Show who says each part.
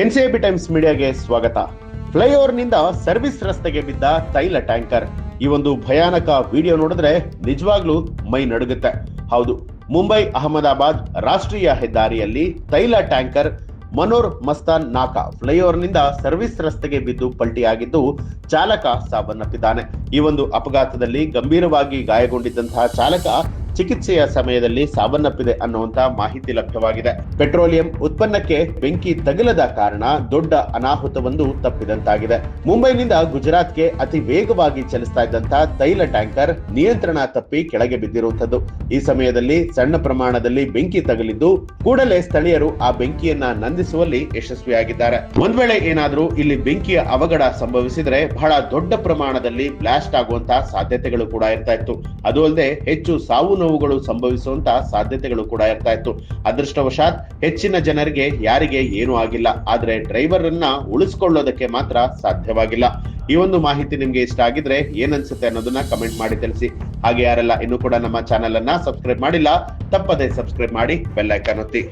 Speaker 1: ಎನ್ಸಿಎಬಿ times ಮೀಡಿಯಾಗೆ ಸ್ವಾಗತ. ಫ್ಲೈಓವರ್ನಿಂದ service ರಸ್ತೆಗೆ ಬಿದ್ದ ತೈಲ ಟ್ಯಾಂಕರ್. ಈ ಒಂದು ಭಯಾನಕ ವಿಡಿಯೋ ನೋಡಿದ್ರೆ ನಿಜವಾಗ್ಲೂ ಮೈ ನಡುಗುತ್ತೆ. ಹೌದು, ಮುಂಬೈ, ಅಹಮದಾಬಾದ್ ರಾಷ್ಟ್ರೀಯ ಹೆದ್ದಾರಿಯಲ್ಲಿ ತೈಲ ಟ್ಯಾಂಕರ್ ಮನೋರ್ ಮಸ್ತಾನ್ ನಾಕಾ ಫ್ಲೈಓವರ್ನಿಂದ ಸರ್ವಿಸ್ ರಸ್ತೆಗೆ ಬಿದ್ದು ಪಲ್ಟಿಯಾಗಿದ್ದು ಚಾಲಕ ಸಾವನ್ನಪ್ಪಿದ್ದಾನೆ. ಈ ಒಂದು ಅಪಘಾತದಲ್ಲಿ ಗಂಭೀರವಾಗಿ ಗಾಯಗೊಂಡಿದ್ದಂತಹ ಚಾಲಕ ಚಿಕಿತ್ಸೆಯ ಸಮಯದಲ್ಲಿ ಸಾವನ್ನಪ್ಪಿದೆ ಅನ್ನುವಂತ ಮಾಹಿತಿ ಲಭ್ಯವಾಗಿದೆ. ಪೆಟ್ರೋಲಿಯಂ ಉತ್ಪನ್ನಕ್ಕೆ ಬೆಂಕಿ ತಗುಲದ ಕಾರಣ ದೊಡ್ಡ ಅನಾಹುತವೊಂದು ತಪ್ಪಿದಂತಾಗಿದೆ. ಮುಂಬೈನಿಂದ ಗುಜರಾತ್ಗೆ ಅತಿ ವೇಗವಾಗಿ ಚಲಿಸ್ತಾ ಇದ್ದಂತಹ ತೈಲ ಟ್ಯಾಂಕರ್ ನಿಯಂತ್ರಣ ತಪ್ಪಿ ಕೆಳಗೆ ಬಿದ್ದಿರುವಂತದ್ದು. ಈ ಸಮಯದಲ್ಲಿ ಸಣ್ಣ ಪ್ರಮಾಣದಲ್ಲಿ ಬೆಂಕಿ ತಗುಲಿದ್ದು ಕೂಡಲೇ ಸ್ಥಳೀಯರು ಆ ಬೆಂಕಿಯನ್ನ ನಂದಿಸುವಲ್ಲಿ ಯಶಸ್ವಿಯಾಗಿದ್ದಾರೆ. ಒಂದ್ ವೇಳೆ ಏನಾದರೂ ಇಲ್ಲಿ ಬೆಂಕಿಯ ಅವಘಡ ಸಂಭವಿಸಿದ್ರೆ ಬಹಳ ದೊಡ್ಡ ಪ್ರಮಾಣದಲ್ಲಿ ಬ್ಲಾಸ್ಟ್ ಆಗುವಂತಹ ಸಾಧ್ಯತೆಗಳು ಕೂಡ ಇರ್ತಾ ಇತ್ತು. ಅದು ಅಲ್ಲದೆ ಹೆಚ್ಚು ಸಾವು ನೋವುಗಳು ಸಂಭವಿಸುವಂತ ಸಾಧ್ಯತೆಗಳು ಕೂಡ ಇರ್ತಾ ಇತ್ತು. ಅದೃಷ್ಟವಶಾತ್ ಹೆಚ್ಚಿನ ಜನರಿಗೆ ಯಾರಿಗೆ ಏನೂ ಆಗಿಲ್ಲ. ಆದ್ರೆ ಡ್ರೈವರ್ ಅನ್ನ ಉಳಿಸ್ಕೊಳ್ಳೋದಕ್ಕೆ ಮಾತ್ರ ಸಾಧ್ಯವಾಗಿಲ್ಲ. ಈ ಒಂದು ಮಾಹಿತಿ ನಿಮ್ಗೆ ಇಷ್ಟ ಆಗಿದ್ರೆ ಏನನ್ಸುತ್ತೆ ಅನ್ನೋದನ್ನ ಕಮೆಂಟ್ ಮಾಡಿ ತಿಳಿಸಿ. ಹಾಗೆ ಯಾರೆಲ್ಲ ಇನ್ನು ಕೂಡ ನಮ್ಮ ಚಾನೆಲ್ ಅನ್ನ ಸಬ್ಸ್ಕ್ರೈಬ್ ಮಾಡಿಲ್ಲ, ತಪ್ಪದೆ ಸಬ್ಸ್ಕ್ರೈಬ್ ಮಾಡಿ ಬೆಲ್ ಐಕಾನ್ ಒತ್ತಿ.